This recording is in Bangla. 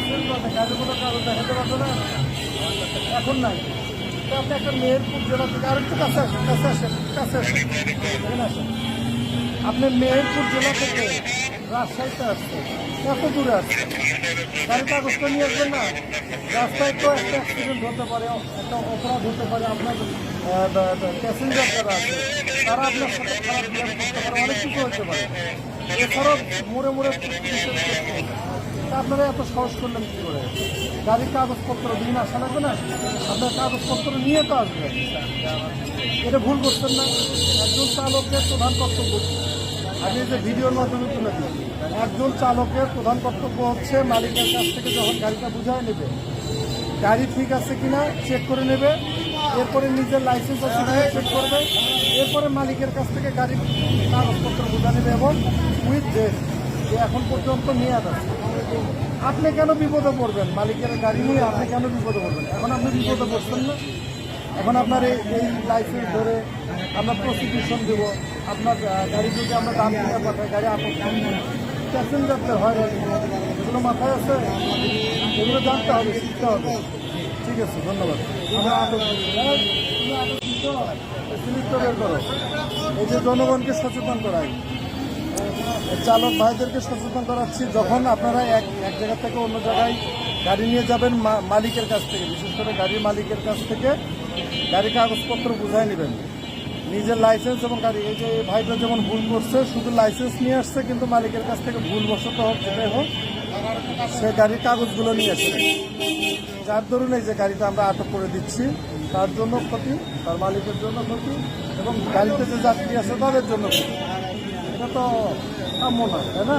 লাইসেন্স আছে গাড়ির কোনো কাগজ না এখন নাই আপনি একটা মেহেরপুর জেলা থেকে আরেকটু কাছে আসেন কাছে আসেন কাছে আসেন এখানে আসেন আপনি মেহেরপুর জেলা থেকে রাজশাহীতে আসছেন এত দূরে আসছেন গাড়ি কাগজটা নিয়ে আসবেন না রাস্তায় তো একটা অ্যাক্সিডেন্ট হতে পারে একটা অপরাধ হতে পারে আপনার প্যাসেঞ্জার যারা আছে তারা আপনার সাথে খারাপ করতে পারে অনেক কিছু হতে পারে এছাড়াও মোড়ে মোড়ে আপনারা এত সাহস করলেন কি করে? গাড়ির কাগজপত্র দিন আসা লাগবে না, আপনার কাগজপত্র নিয়ে তো আসবেন। এটা ভুল করছেন না। একজন চালকের প্রধান কর্তব্য? আমি যে ভিডিওর মাধ্যমে তুলে দিই একজন চালকের প্রধান কর্তব্য হচ্ছে মালিকের কাছ থেকে যখন গাড়িটা বুঝায় নেবে, গাড়ি ঠিক আছে কিনা চেক করে নেবে, এরপরে নিজের লাইসেন্স আছে কিনা চেক করবে, এরপরে মালিকের কাছ থেকে গাড়ির কাগজপত্র বোঝা নেবে এবং উইথ ডেট যে এখন পর্যন্ত মেয়াদ আছে। আপনি কেন বিপদে পড়বেন? মালিকের গাড়ি নিয়ে আপনি কেন বিপদে পড়বেন? এখন আপনি বিপদে পড়ছেন না। এখন আপনার এই লাইসেন্স ধরে আমরা প্রসিকিউশন দেবো। আপনার গাড়ি যদি আমরা দাম কিনে পাঠাই, গাড়ি আটক প্যাসেঞ্জারদের হয় এগুলো মাথায় আছে? এগুলো জানতে হবে, শিখতে হবে। ঠিক আছে, ধন্যবাদ। আমরা আটক এই যে জনগণকে সচেতন করাই চালক ভাইদেরকে সচেতন করাচ্ছি, যখন আপনারা এক এক জায়গা থেকে অন্য জায়গায় গাড়ি নিয়ে যাবেন মালিকের কাছ থেকে, বিশেষ করে গাড়ির মালিকের কাছ থেকে গাড়ি কাগজপত্র বুঝাই নেবেন। নিজের লাইসেন্স এবং গাড়ি, এই যে ভাইটা যেমন ভুল করছে, শুধু লাইসেন্স নিয়ে আসছে, কিন্তু মালিকের কাছ থেকে ভুল বশত হোক, যেটাই হোক, সে গাড়ির কাগজগুলো নিয়ে আসছে যার দরুন এই যে গাড়িটা আমরা আটক করে দিচ্ছি, তার জন্য ক্ষতি, তার মালিকের জন্য ক্ষতি এবং গাড়িতে যে যাত্রী আছে, তাদের জন্য ক্ষতি। তো কাম্য নয় তাই না?